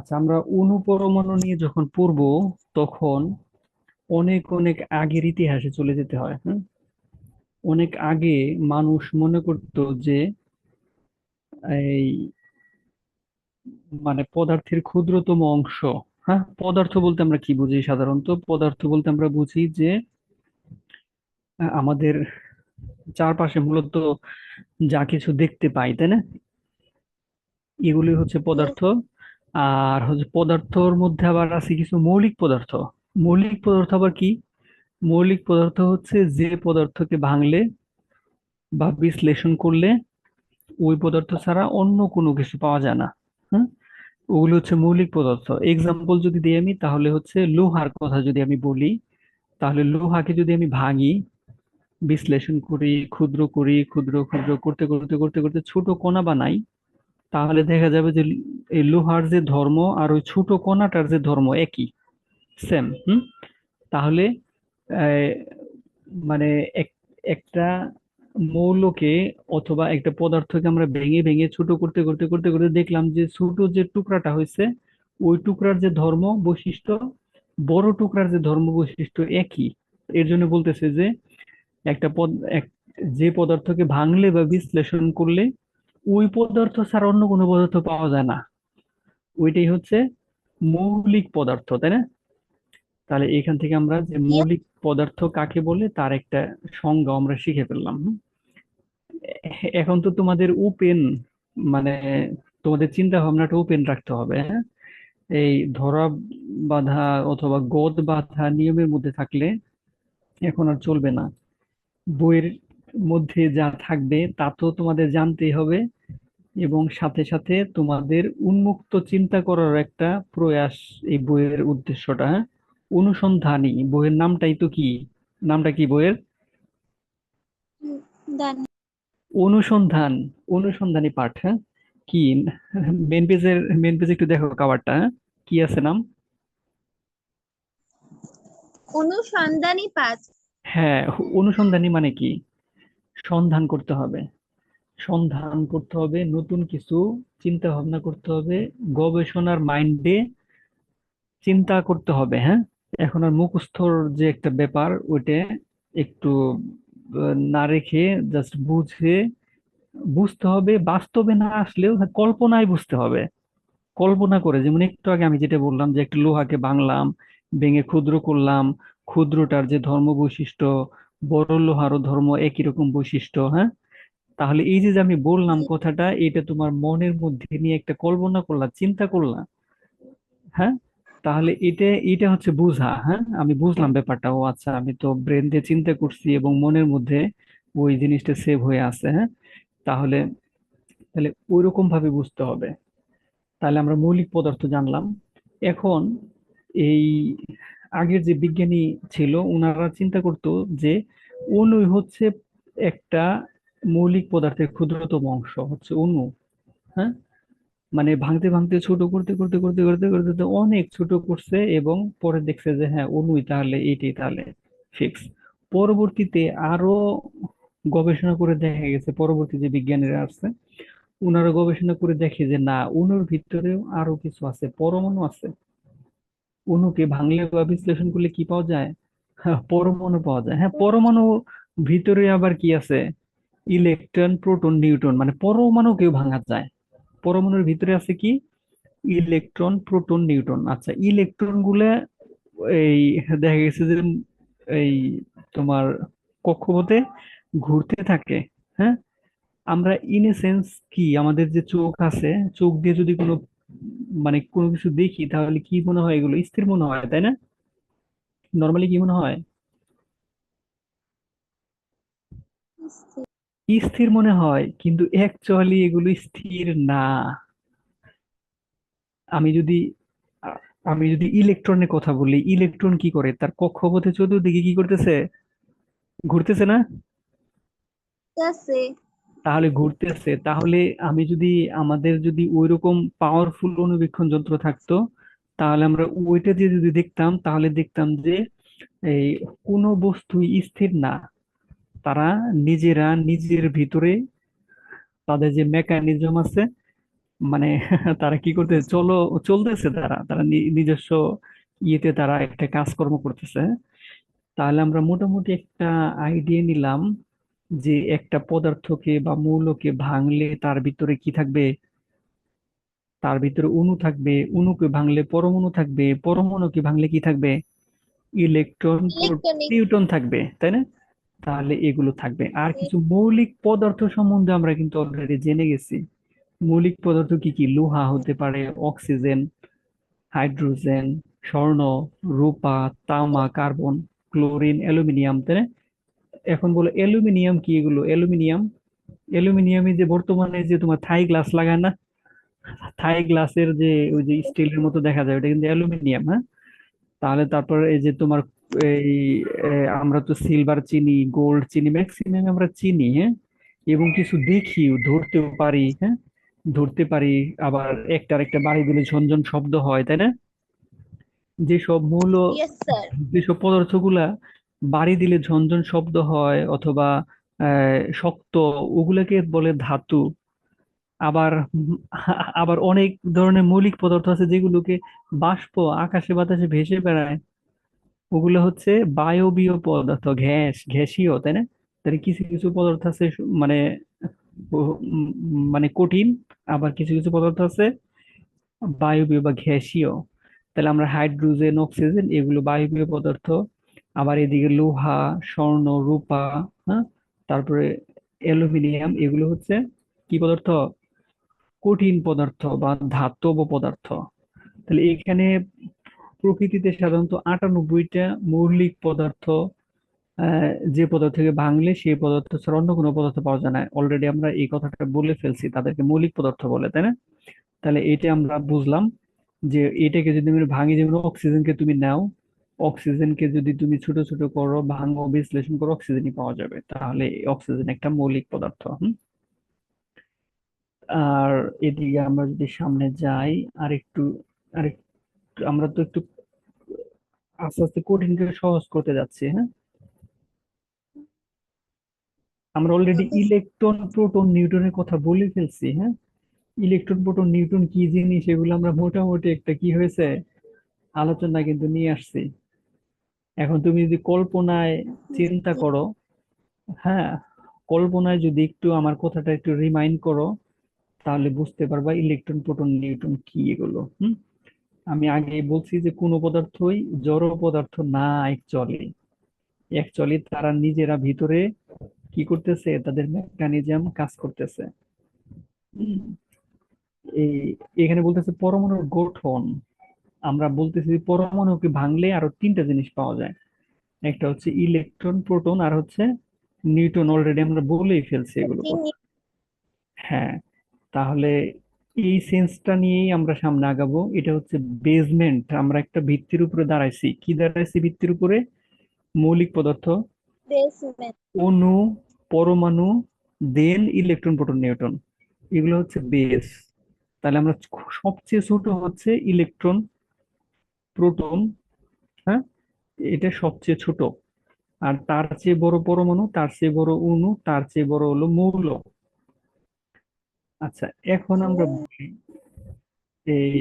আচ্ছা আমরা অনুপরমাণু নিয়ে যখন পড়ব, তখন অনেক অনেক আগের ইতিহাসে চলে যেতে হয় হ্যাঁ অনেক আগে মানুষ মনে করতো যে এই মানে পদার্থের ক্ষুদ্রতম অংশ হ্যাঁ? পদার্থ বলতে আমরা কি বুঝি সাধারণত? পদার্থ বলতে আমরা বুঝি যে আমাদের চারপাশে মূলত যা কিছু দেখতে পাই, তাই না? এগুলি হচ্ছে পদার্থ। আর হচ্ছে পদার্থর মধ্যে আবার আছে কিছু মৌলিক পদার্থ। মৌলিক পদার্থ আবার কি? মৌলিক পদার্থ হচ্ছে যে পদার্থকে ভাঙলে বা বিশ্লেষণ করলে ওই পদার্থ ছাড়া অন্য কোনো কিছু পাওয়া যায় না। হ্যাঁ ওগুলো হচ্ছে মৌলিক পদার্থ। এক্সাম্পল যদি দিই আমি, তাহলে হচ্ছে লোহার কথা যদি আমি বলি, তাহলে লোহাকে যদি আমি ভাঙি, বিশ্লেষণ করি, ক্ষুদ্র করি, ক্ষুদ্র ক্ষুদ্র, করতে করতে করতে করতে ছোট কণা বানাই তাহলে দেখা যাবে যে এই লোহার যে ধর্ম আর ওই ছোট কণাটার যে ধর্ম একই সেম হুম? তাহলে মানে এক- একটা মৌলকে অথবা একটা পদার্থকে আমরা ভেঙে ভেঙে ছোট করতে করতে করতে করতে দেখলাম যে ছোট যে টুকরাটা হয়েছে, ওই টুকরার যে ধর্ম বৈশিষ্ট্য, বড় টুকরার যে ধর্ম বৈশিষ্ট্য একই। এর জন্য বলতেছে যে একটা পদ, এক, যে পদার্থকে ভাঙলে বা বিশ্লেষণ করলে ওই পদার্থ ছাড়া অন্য কোনো পদার্থ পাওয়া যায় না। ওইটাই হচ্ছে মৌলিক পদার্থ তাই না? তাহলে এখান থেকে আমরা যে মৌলিক পদার্থ কাকে বলে তার একটা সংজ্ঞা আমরা শিখে ফেললাম। এখন তো তোমাদের ওপেন মানে তোমাদের চিন্তা ভাবনাটা ওপেন রাখতে হবে হ্যাঁ? এই ধরা বাঁধা অথবা গদ বাঁধা নিয়মের মধ্যে থাকলে এখন আর চলবে না। বইয়ের মধ্যে যা থাকবে তা তো তোমাদের জানতেই হবে এবং সাথে সাথে তোমাদের উন্মুক্ত চিন্তা করার একটা প্রয়াস এই বইয়ের উদ্দেশ্যটা হ্যাঁ? অনুসন্ধানী বইয়ের নামটাই তো কি? নামটা কি বইয়ের? অনুসন্ধান অনুসন্ধানী পাঠ হ্যাঁ? কি? মেন পেজের মেন পেজে একটু দেখো কাভারটা হ্যাঁ? কি আছে নাম? অনুসন্ধানী পাঠ। হ্যাঁ অনুসন্ধানী মানে কি? সন্ধান করতে হবে। সন্ধান করতে হবে, নতুন কিছু চিন্তা ভাবনা করতে হবে, গবেষণার মাইন্ডে চিন্তা করতে হবে হ্যাঁ? এখন আর মুখস্থর যে একটা ব্যাপার, ওইটা একটু না রেখে জাস্ট বুঝে, বুঝতে হবে, বাস্তবে না আসলেও কল্পনায় বুঝতে হবে। কল্পনা করে, যেমন একটু আগে আমি যেটা বললাম যে একটা লোহাকে ভাঙলাম, ভেঙে ক্ষুদ্র করলাম, ক্ষুদ্রটার যে ধর্ম বৈশিষ্ট্য বড় লোহার ধর্ম একই রকম বৈশিষ্ট্য হ্যাঁ? তাহলে এই যে যে আমি বললাম কথাটা এটা তোমার মনের মধ্যে নিয়ে একটা কল্পনা করলা চিন্তা করলা হ্যাঁ? তাহলে এটা এটা হচ্ছে বুঝা হ্যাঁ? আমি বুঝলাম ব্যাপারটা ও আচ্ছা আমি তো ব্রেন দিয়ে চিন্তা করছি এবং মনের মধ্যে ওই জিনিসটা সেভ হয়ে আছে হ্যাঁ? তাহলে তাহলে ওইরকম ভাবে বুঝতে হবে। তাহলে আমরা মৌলিক পদার্থ জানলাম। এখন এই আগের যে বিজ্ঞানী ছিল ওনারা চিন্তা করতো যে অণু হচ্ছে একটা মৌলিক পদার্থের ক্ষুদ্রতম অংশ, হচ্ছে অণু হ্যাঁ? মানে ভাঙতে ভাঙতে, ছোট করতে করতে করতে করতে করতে অনেক ছোট করছে এবং পরে দেখছে যে হ্যাঁ অণুই তাহলে এইটাই তাহলে ফিক্স পরবর্তীতে আরও গবেষণা করে দেখা গেছে, পরবর্তী যে বিজ্ঞানীরা আছে ওনারা গবেষণা করে দেখে যে না, অণুর ভিতরেও আরও কিছু আছে, পরমাণু আছে। অণুকে ভাঙলে বা বিশ্লেষণ করলে কি পাওয়া যায়? হ্যাঁ, পরমাণু পাওয়া যায়। হ্যাঁ পরমাণু ভিতরে আবার কি আছে? ইলেকট্রন প্রোটন নিউট্রন মানে পরমাণুকেও ভাঙা যায়। পরমাণুর ভিতরে আছে কি? Electron proton neutron. আচ্ছা ইলেকট্রনগুলা এই দেখা গেছে যে এই তোমার কক্ষপথে ঘুরতে থাকে। হ্যাঁ আমরা ইন এ সেন্স কি? আমাদের যে চোখ আছে চোখ দিয়ে যদি কোনো মানে কোনো কিছু দেখি, তাহলে কি মনে হয় এগুলো? স্থির মনে হয়, তাই না? নর্মালি কি মনে হয়? স্থির মনে হয়? কিন্তু অ্যাকচুয়ালি এগুলো স্থির না। আমি যদি আমি যদি ইলেকট্রনের কথা বলি ইলেকট্রন কি করে? তার কক্ষপথে চতুর্দিকে কি করতেছে? ঘুরতেছে না? তাহলে ঘুরতেছে, তাহলে আমি যদি আমাদের যদি ওইরকম পাওয়ারফুল অনুবীক্ষণ যন্ত্র থাকতো, তাহলে আমরা ওইটা দিয়ে যদি দেখতাম, তাহলে দেখতাম যে এই কোনো বস্তুই স্থির না। তারা নিজেরা নিজের ভিতরে তাদের যে মেকানিজম আছে মানে তারা কি করতে, চলো, চলতেছে তারা তারা নিজস্ব ইয়েতে তারা একটা কাজকর্ম করতেছে। তাহলে আমরা মোটামুটি একটা আইডিয়া নিলাম যে একটা পদার্থকে বা মৌলকে ভাঙলে তার ভিতরে কি থাকবে? তার ভিতরে অণু থাকবে অণুকে ভাঙলে পরমাণু থাকবে পরমাণুকে ভাঙলে কি থাকবে? ইলেকট্রন নিউটন থাকবে তাই না? তাহলে এগুলো থাকবে। আর কিছু মৌলিক পদার্থ সম্বন্ধে আমরা কিন্তু অলরেডি জেনে গেছি। মৌলিক পদার্থ কি কি? লোহা হতে পারে অক্সিজেন হাইড্রোজেন স্বর্ণ রূপা তামা কার্বন ক্লোরিন অ্যালুমিনিয়াম তাই না? এখন বলো অ্যালুমিনিয়াম কি এগুলো? অ্যালুমিনিয়াম? অ্যালুমিনিয়ামে যে বর্তমানে যে তোমার থাই গ্লাস লাগায় না? থাই গ্লাসের যে ওই যে স্টিলের মতো দেখা যায় ওটা কিন্তু অ্যালুমিনিয়াম হ্যাঁ? তাহলে তারপর এই যে তোমার এই আমরা তো সিলভার চিনি গোল্ড চিনি ম্যাক্সিমাম আমরা চিনি হ্যাঁ? এবং কিছু দেখি ধরতেও পারি হ্যাঁ? ধরতে পারি আবার একটা আরেকটা বাড়ি দিলে ঝনঝন শব্দ হয় তাই না? যেসব মৌল যেসব পদার্থগুলা বাড়ি দিলে ঝনঝন শব্দ হয় অথবা শক্ত, ওগুলাকে বলে ধাতু। আবার আবার অনেক ধরনের মৌলিক পদার্থ আছে যেগুলোকে বাষ্প আকাশে বাতাসে ভেসে বেড়ায়। ওগুলো হচ্ছে বায়বীয় পদার্থ, গ্যাস, গ্যাসীয়, তাই না? তাহলে কিছু কিছু পদার্থ আছে মানে মানে কঠিন, আবার কিছু কিছু পদার্থ আছে বায়বীয় বা গ্যাসীয়। তাহলে আমরা হাইড্রোজেন, অক্সিজেন, এগুলো বায়বীয় পদার্থ। আবার এদিকে লোহা, স্বর্ণ, রূপা হ্যাঁ? তারপরে অ্যালুমিনিয়াম, এগুলো হচ্ছে কি পদার্থ? কঠিন পদার্থ বা ধাতব পদার্থ। তাহলে এখানে প্রকৃতিতে সাধারণত আটানব্বইটা মৌলিক পদার্থ যে পদার্থ থেকে ভাঙলে সেই পদার্থ ছাড়া অন্য কোনো পদার্থ পাওয়া যায় না। অলরেডি আমরা এই কথাটা বলে ফেলছি, তাদেরকে মৌলিক পদার্থ বলে, তাই না? তাহলে এটা আমরা বুঝলাম যে এটাকে যদি আমরা ভাঙি যেমন অক্সিজেনকে তুমি নাও অক্সিজেনকে যদি তুমি ছোট ছোট করো, ভাঙো, বিশ্লেষণ করো, অক্সিজেনই পাওয়া যাবে। তাহলে অক্সিজেন একটা মৌলিক পদার্থ আর এদিকে আমরা যদি সামনে যাই আর একটু আর আমরা তো একটু আস্তে আস্তে কঠিনকে সহজ করতে যাচ্ছি হ্যাঁ? আমরা অলরেডি ইলেকট্রন প্রোটন নিউটনের কথা বলে ফেলছি হ্যাঁ? ইলেকট্রন প্রোটন নিউটন কি জিনিস? এগুলো আমরা মোটামুটি একটা কি হয়েছে? আলোচনা কিন্তু নিয়ে আসছি। এখন তুমি যদি কল্পনায় চিন্তা করো হ্যাঁ কল্পনায় যদি একটু আমার কথাটা একটু রিমাইন্ড করো তাহলে বুঝতে পারবা ইলেকট্রন প্রোটন নিউটন কি এগুলো হুম? আমি আগে বলছি যে কোনো পদার্থই জড় পদার্থ না অ্যাকচুয়ালি অ্যাকচুয়ালি তারা নিজেরা ভিতরে কি করতেছে? তাদের মেকানিজম কাজ করতেছে। হুম, এই এখানে বলতেছে পরমাণুর গঠন। আমরা বলতেছি যে পরমাণুকে ভাঙলে আরও তিনটা জিনিস পাওয়া যায়। একটা হচ্ছে ইলেকট্রন প্রোটন আর হচ্ছে নিউটন অলরেডি আমরা বলেই ফেলছি এগুলো। হ্যাঁ তাহলে এই সেন্সটা নিয়েই আমরা সামনে আগাবো। এটা হচ্ছে বেসমেন্ট আমরা একটা ভিত্তির উপরে দাঁড়াইছি। কি দাঁড়াইছি ভিত্তির উপরে? মৌলিক পদার্থ। অণু পরমাণু দেন ইলেকট্রন প্রোটন নিউটন এগুলো হচ্ছে বেস তাহলে আমরা সবচেয়ে ছোট হচ্ছে ইলেকট্রন প্রোটন হ্যাঁ? এটা সবচেয়ে ছোট। আর তার চেয়ে বড় পরমাণু, তার চেয়ে বড় অণু, তার চেয়ে বড় হলো মৌল। আচ্ছা এখন আমরা এই,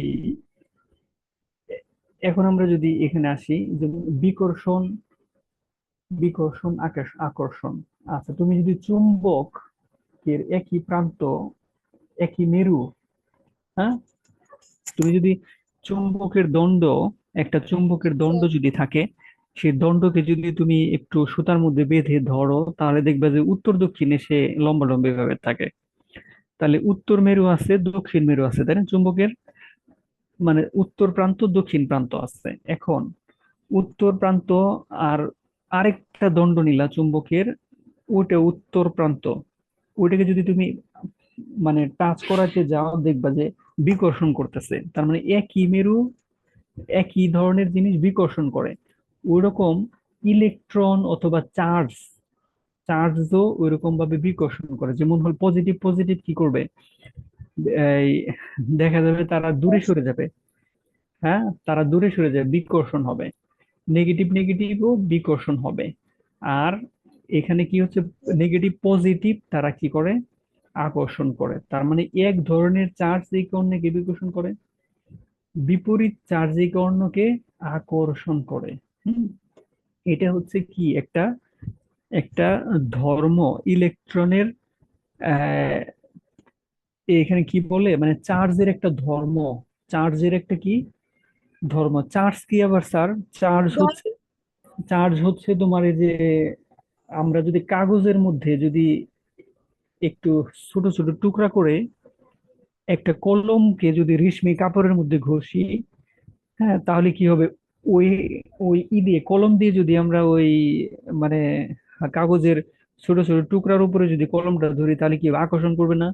এখন আমরা যদি এখানে আসি, যেমন বিকর্ষণ বিকর্ষণ আকর্ষণ। আচ্ছা তুমি যদি চুম্বক এর একই প্রান্ত, একই মেরু হ্যাঁ? তুমি যদি চুম্বকের দণ্ড একটা চুম্বকের দণ্ড যদি থাকে, সেই দণ্ডকে যদি তুমি একটু সুতার মধ্যে বেঁধে ধরো, তাহলে দেখবে যে উত্তর দক্ষিণে সে লম্বা লম্বি ভাবে থাকে। তাহলে উত্তর মেরু আছে, দক্ষিণ মেরু আছে, তাই না? চুম্বকের মানে উত্তর প্রান্ত, দক্ষিণ প্রান্ত আছে। এখন উত্তর প্রান্ত আর আরেকটা দণ্ড নিলা চুম্বকের ওটা উত্তর প্রান্ত। ওইটাকে যদি তুমি মানে টাচ করাতে যাও, দেখবা যে বিকর্ষণ করতেছে। তার মানে একই মেরু একই ধরনের জিনিস বিকর্ষণ করে। ওইরকম ইলেকট্রন অথবা চার্জ চার্জও ওইরকম ভাবে বিকর্ষণ করে। যেমন হল পজিটিভ পজিটিভ কি করবে? এই দেখা যাবে তারা দূরে সরে যাবে। হ্যাঁ তারা দূরে সরে যাবে, বিকর্ষণ হবে। নেগেটিভ নেগেটিভও বিকর্ষণ হবে। আর এখানে কি হচ্ছে? নেগেটিভ পজিটিভ তারা কি করে? আকর্ষণ করে। তার মানে এক ধরনের চার্জ একে অন্যকে বিকর্ষণ করে। বিপরীত চার্জ একে আকর্ষণ করে। এটা হচ্ছে কি? একটা একটা ধর্ম ইলেকট্রনের এখানে কি বলে? মানে চার্জের একটা ধর্ম। চার্জের একটা কি? ধর্ম। চার্জ কি আবার স্যার? চার্জ হচ্ছে চার্জ হচ্ছে তোমার এই যে আমরা যদি কাগজের মধ্যে যদি একটু ছোট ছোট টুকরা করে একটা কলমকে যদি রেশমি কাপড়ের মধ্যে ঘষি হ্যাঁ তাহলে কি হবে? ওই ওই ই দিয়ে কলম দিয়ে যদি আমরা ওই মানে কাগজের ছোট ছোট টুকরার উপরে যদি কলমটা ধরি তাহলে কি আকর্ষণ করবে না?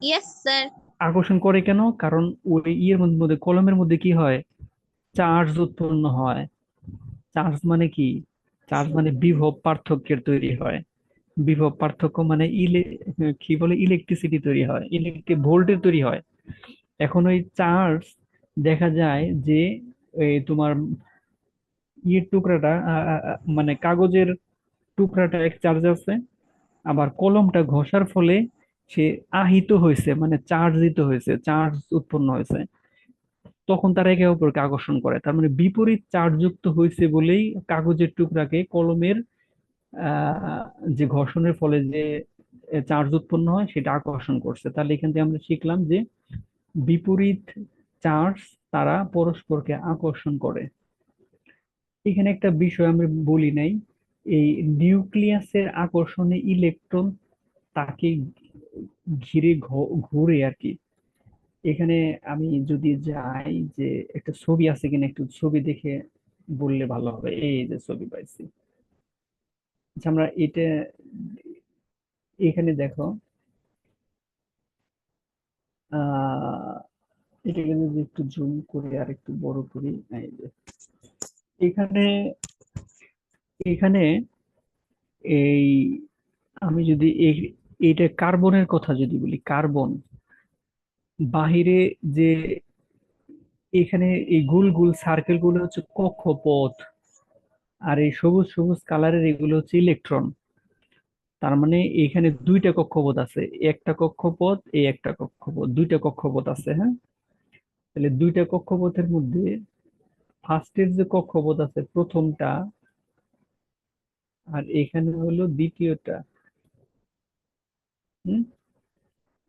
ইয়েস স্যার আকর্ষণ করে কেন? কারণ ওই ইয়ের মধ্যে কলমের মধ্যে কি হয়? চার্জ উৎপন্ন হয়। চার্জ মানে কি? চার্জ মানে বিভব পার্থক্যের তৈরি হয়। বিভব পার্থক্য মানে ইলে, কি বলে ইলেকট্রিসিটি তৈরি হয় ইলেকট্রিক ভোল্টেজ তৈরি হয়। এখন ওই চার্জ দেখা যায় যে তোমার ইয়ের টুকরাটা মানে কাগজের টুকরাটা এক চার্জ আছে, আবার কলমটা ঘষার ফলে সে আহিত হয়েছে মানে চার্জিত হয়েছে, চার্জ উৎপন্ন হয়েছে। তখন তারা একে অপরকে আকর্ষণ করে, তার মানে বিপরীত চার্জযুক্ত হয়েছে বলেই কাগজের টুকরাকে কলমের যে ঘর্ষণের ফলে যে চার্জ উৎপন্ন হয় সেটা আকর্ষণ করছে। তাহলে এখান থেকে আমরা শিখলাম যে বিপরীত চার্জ তারা পরস্পরকে আকর্ষণ করে। এখানে একটা বিষয় আমরা বলি নাই, এই নিউক্লিয়াসের আকর্ষণে ইলেকট্রন তাকে ঘিরে ঘুরে আর কি। এখানে আমি যদি যাই যে একটা ছবি আছে কিনা একটু ছবি দেখে বললে ভালো হবে। এই যে ছবি পাইছি। আমরা এটা, এখানে দেখো এটাকে যদি একটু জুম করে আর একটু বড় করি এখানে এখানে এই আমি যদি এইটা কার্বনের কথা যদি বলি, কার্বন, বাহিরে যে এখানে এই গোল গোল সার্কেলগুলো হচ্ছে কক্ষপথ আর এই সবুজ সবুজ কালারের এগুলো হচ্ছে ইলেকট্রন তার মানে এখানে দুইটা কক্ষপথ আছে, একটা কক্ষপথ, এই একটা কক্ষপথ, দুইটা কক্ষপথ আছে হ্যাঁ? তাহলে দুইটা কক্ষপথের মধ্যে ফার্স্টের যে কক্ষপথ আছে প্রথমটা, আর এখানে হলো দ্বিতীয়টা, হুম?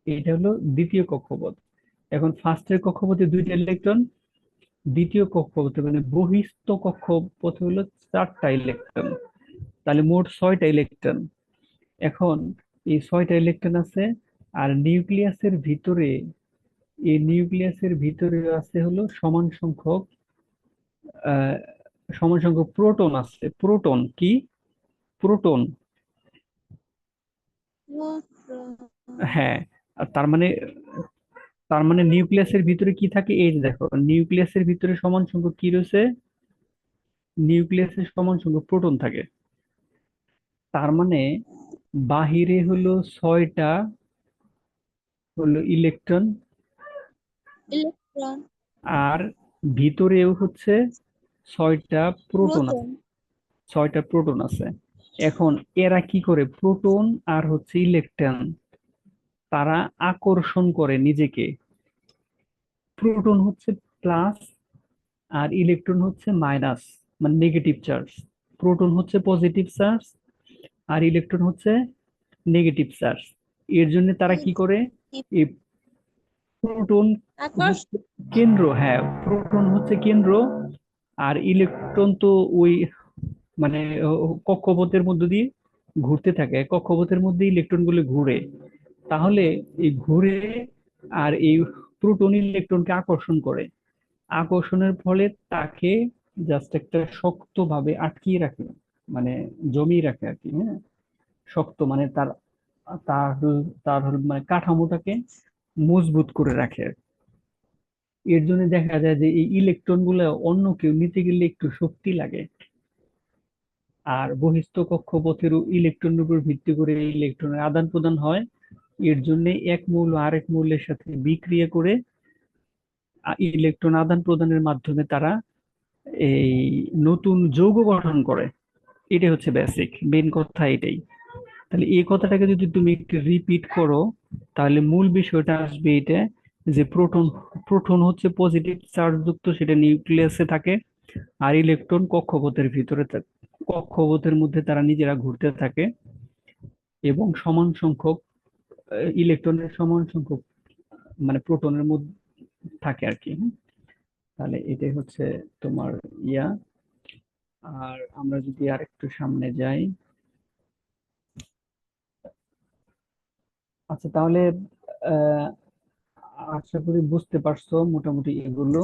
এটা হলো দ্বিতীয় কক্ষপথ। এখন ফার্স্টের কক্ষপথে দুইটা ইলেকট্রন দ্বিতীয় কক্ষপথে মানে বহিস্থ কক্ষপথে হলো চারটা ইলেকট্রন তাহলে মোট ছয়টা ইলেকট্রন এখন এই ছয়টা ইলেকট্রন আছে আর নিউক্লিয়াসের ভিতরে এই নিউক্লিয়াসের ভিতরে আছে হলো সমান সংখ্যক আহ, সমান সংখ্যক প্রোটন আছে। প্রোটন কি? প্রোটন। হ্যাঁ তার মানে তার মানে নিউক্লিয়াসের ভিতরে কি থাকে? এই যে দেখো নিউক্লিয়াসের ভিতরে সমান সংখ্যক কি রয়েছে? নিউক্লিয়াসের সমান সংখ্যক প্রোটন থাকে। তার মানে বাহিরে হলো ছয়টা হলো ইলেকট্রন ইলেকট্রন আর ভিতরেও হচ্ছে ছয়টা প্রোটন ছয়টা প্রোটন আছে। এখন এরা কি করে? প্রোটন আর হচ্ছে ইলেকট্রন তারা আকর্ষণ করে নিজেকে। প্রোটন হচ্ছে প্লাস আর ইলেকট্রন হচ্ছে মাইনাস মানে নেগেটিভ চার্জ প্রোটন হচ্ছে পজিটিভ চার্জ আর ইলেকট্রন হচ্ছে নেগেটিভ চার্জ এর জন্য তারা কি করে? এই প্রোটন কেন্দ্র হ্যাঁ প্রোটন হচ্ছে কেন্দ্র আর ইলেকট্রন তো ওই মানে কক্ষপথের মধ্য দিয়ে ঘুরতে থাকে। কক্ষপথের মধ্যে ইলেকট্রনগুলো ঘুরে। তাহলে এই ঘুরে আর এই প্রোটন ইলেকট্রনকে আকর্ষণ করে। আকর্ষণের ফলে তাকে জাস্ট একটা শক্ত ভাবে আটকিয়ে রাখে মানে জমিয়ে রাখে আর কি হ্যাঁ? শক্ত মানে তার তার মানে কাঠামোটাকে মজবুত করে রাখে। এর জন্য দেখা যায় যে এই ইলেকট্রনগুলো অন্য কেউ নিতে গেলে একটু শক্তি লাগে। আর বহিস্থ কক্ষপথের ইলেকট্রনের উপর ভিত্তি করে ইলেকট্রনের আদান প্রদান হয়। এর জন্য এক মৌল আরেক মৌলের সাথে বিক্রিয়া করে ইলেকট্রন আদান প্রদানের মাধ্যমে তারা এই নতুন যৌগ গঠন করে। এটা হচ্ছে বেসিক মেন কথা এটাই। তাহলে এই কথাটাকে যদি তুমি একটু রিপিট করো, তাহলে মূল বিষয়টা আসবে এটা যে প্রোটন প্রোটন হচ্ছে পজিটিভ চার্জ যুক্ত, সেটা নিউক্লিয়াসে থাকে, আর ইলেকট্রন কক্ষপথের ভিতরে থাকে, কক্ষপথের মধ্যে তারা নিজেরা ঘুরতে থাকে, এবং সমান সংখ্যক ইলেকট্রনের সমান সংখ্যক মানে প্রোটনের মধ্যে থাকে আর কি। তাহলে এটাই হচ্ছে তোমার ইয়া। আর আমরা যদি আর একটু সামনে যাই। আচ্ছা তাহলে আহ, আশা করি বুঝতে পারছ মোটামুটি এগুলো।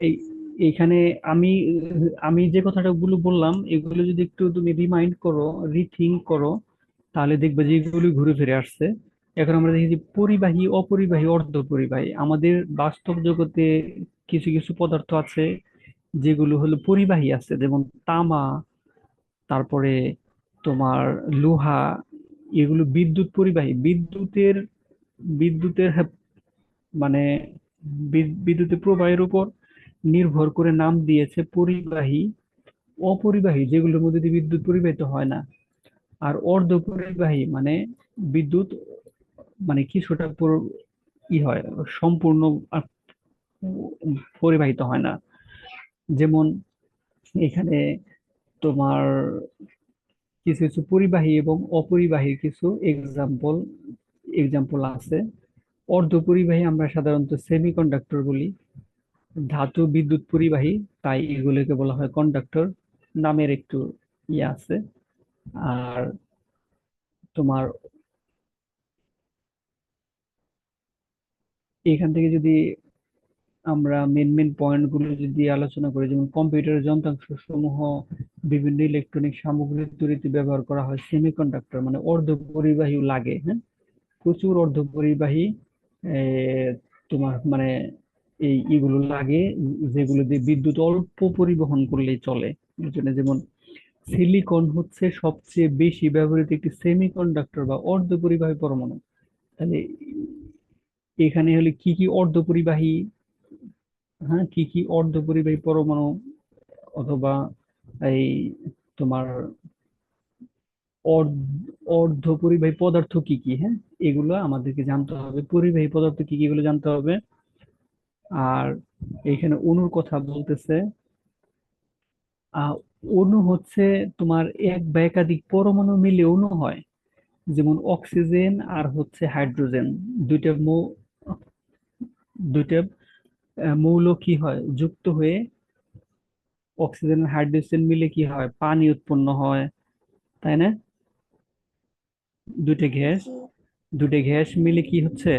এই এইখানে আমি আমি যে কথাটা গুলো বললাম এগুলো যদি একটু তুমি রিমাইন্ড করো রিথিঙ্ক করো তাহলে দেখবে যে এগুলো ঘুরে ফিরে আসছে। এখন আমরা দেখি যে পরিবাহী অপরিবাহী অর্ধ পরিবাহী আমাদের বাস্তব জগতে কিছু কিছু পদার্থ আছে যেগুলো হলো পরিবাহী আছে যেমন তামা তারপরে তোমার লোহা এগুলো বিদ্যুৎ পরিবাহী। বিদ্যুতের বিদ্যুতের হ্যাঁ, মানে বিদ্যুতের প্রবাহের উপর নির্ভর করে নাম দিয়েছে পরিবাহী অপরিবাহী যেগুলোর মধ্যে দিয়ে বিদ্যুৎ পরিবাহিত হয় না। আর অর্ধপরিবাহী মানে বিদ্যুৎ মানে কিছুটা পুরো- ই হয়, সম্পূর্ণ পরিবাহিত হয় না। যেমন এখানে তোমার কিছু কিছু পরিবাহী এবং অপরিবাহীর কিছু এক্সাম্পল এক্সাম্পল আছে। অর্ধপরিবাহী আমরা সাধারণত সেমিকন্ডাক্টর বলি, ধাতু বিদ্যুৎ পরিবাহী, তাই এগুলোকে বলা হয় কন্ডাক্টর নামের একটু ইয়ে আছে। আর তোমার এখান থেকে যদি আমরা মেন মেন পয়েন্টগুলো যদি আলোচনা করি, যেমন কম্পিউটারের যন্ত্রাংশ সমূহ বিভিন্ন ইলেকট্রনিক সামগ্রী তৈরিতে ব্যবহার করা হয় সেমিকন্ডাক্টর মানে অর্ধপরিবাহী লাগে হ্যাঁ? প্রচুর অর্ধপরিবাহী তোমার মানে এই ইগুলো লাগে, যেগুলো দিয়ে বিদ্যুৎ অল্প পরিবহন করলেই চলে যেমন সিলিকন হচ্ছে সবচেয়ে বেশি ব্যবহৃত একটি সেমিকন্ডাক্টর বা অর্ধপরিবাহী পরমাণু। তাহলে এখানে হলে কি কি অর্ধপরিবাহী? হ্যাঁ কি কি অর্ধপরিবাহী পরমাণু? অথবা এই তোমার অর্ধ- অর্ধপরিবাহী পদার্থ কি কি? হ্যাঁ এগুলো আমাদেরকে জানতে হবে। পরিবাহী পদার্থ কি কি এগুলো জানতে হবে। আর এখানে অনুর কথা বলতেছে অণু হচ্ছে তোমার এক বা একাধিক পরমাণু মিলে অণু হয় যেমন অক্সিজেন আর হচ্ছে হাইড্রোজেন। দুইটা মৌ দুইটা মৌল কি হয়? যুক্ত হয়ে অক্সিজেন আর হাইড্রোজেন মিলে কি হয়? পানি উৎপন্ন হয় তাই না? দুইটা গ্যাস দুইটা গ্যাস মিলে কি হচ্ছে?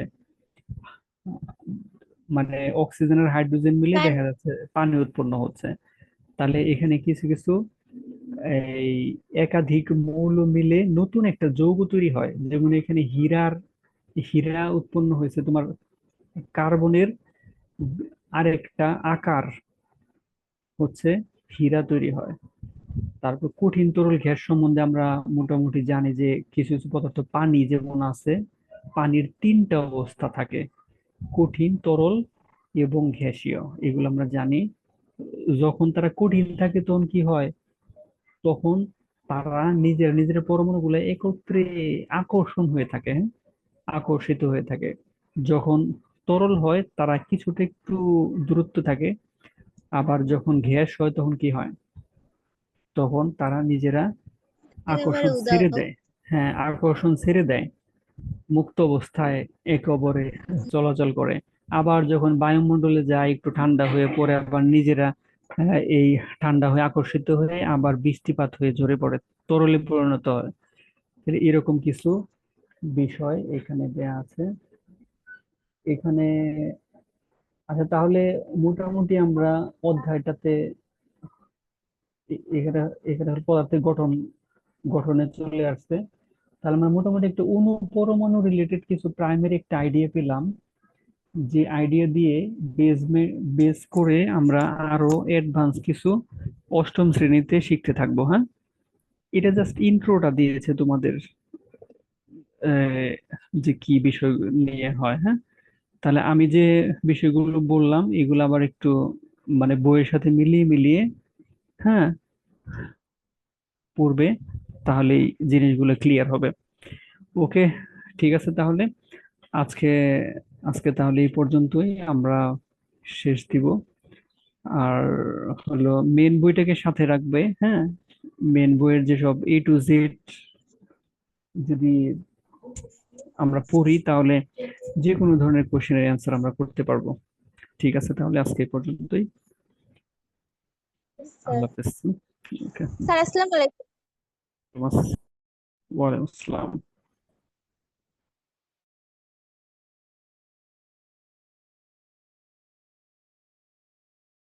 মানে অক্সিজেন আর হাইড্রোজেন মিলে দেখা যাচ্ছে পানি উৎপন্ন হচ্ছে। তাহলে এখানে কিছু কিছু, এই একাধিক মৌল মিলে নতুন একটা যৌগ তৈরি হয়। যেমন এখানে হীরার, হীরা উৎপন্ন হয়েছে তোমার কার্বনের আরেকটা আকার হচ্ছে হীরা তৈরি হয়। তারপর কঠিন তরল গ্যাস সম্বন্ধে আমরা মোটামুটি জানি যে কিছু কিছু পদার্থ পানি যেমন আছে, পানির তিনটা অবস্থা থাকে, কঠিন, তরল এবং গ্যাসীয়। এগুলো আমরা জানি যখন তারা কঠিন থাকে তখন কি হয়? তখন তারা নিজের নিজের পরমাণুগুলো একত্রে আকর্ষণ হয়ে থাকে হ্যাঁ? আকর্ষিত হয়ে থাকে। যখন তরল হয় তারা কিছুটা একটু দূরত্ব থাকে। আবার যখন গ্যাস হয় তখন কি হয়? তখন তারা নিজেরা আকর্ষণ ছেড়ে দেয়। হ্যাঁ আকর্ষণ ছেড়ে দেয়। মুক্ত অবস্থায় একে অপরে চলাচল করে। আবার যখন বায়ুমণ্ডলে যায়, একটু ঠান্ডা হয়ে পড়ে, আবার নিজেরা এই ঠান্ডা হয়ে আকর্ষিত হয়ে আবার বৃষ্টিপাত হয়ে ঝরে পড়ে, তরলে পরিণত হয়। এরকম কিছু বিষয় এখানে দেয়া আছে। এখানে আচ্ছা তাহলে মোটামুটি আমরা অধ্যায়টাতে এখানে এখানে পদার্থের গঠন, গঠনে চলে আসছে। তাহলে আমরা মোটামুটি একটা অণু পরমাণু রিলেটেড কিছু প্রাইমারি একটা আইডিয়া পেলাম। যে আইডিয়া দিয়ে বেস বেস করে আমরা আরও অ্যাডভান্স কিছু অষ্টম শ্রেণীতে শিখতে থাকব হ্যাঁ? এটা জাস্ট ইন্ট্রোটা দিয়েছে তোমাদের যে কি বিষয় নিয়ে হয় হ্যাঁ? তাহলে আমি যে বিষয়গুলো বললাম, এগুলো আবার একটু মানে বইয়ের সাথে মিলিয়ে মিলিয়ে হ্যাঁ? পূর্বে তাহলেই জিনিসগুলো ক্লিয়ার হবে। ওকে ঠিক আছে তাহলে? আজকে আজকে তাহলে এই পর্যন্তই আমরা শেষ দিব। আর হলো মেন বইটাকে সাথে রাখবে হ্যাঁ? মেন বইয়ের যেসব এ টু জেড যদি আমরা পড়ি তাহলে যে কোনো ধরনের কোশ্চেনের অ্যান্সার আমরা করতে পারব। ঠিক আছে তাহলে আজকে এই পর্যন্তই। আল্লাহ হাফেজ। স্যার আসসালামু আলাইকুম। ওয়ালাইকুম আসসালাম।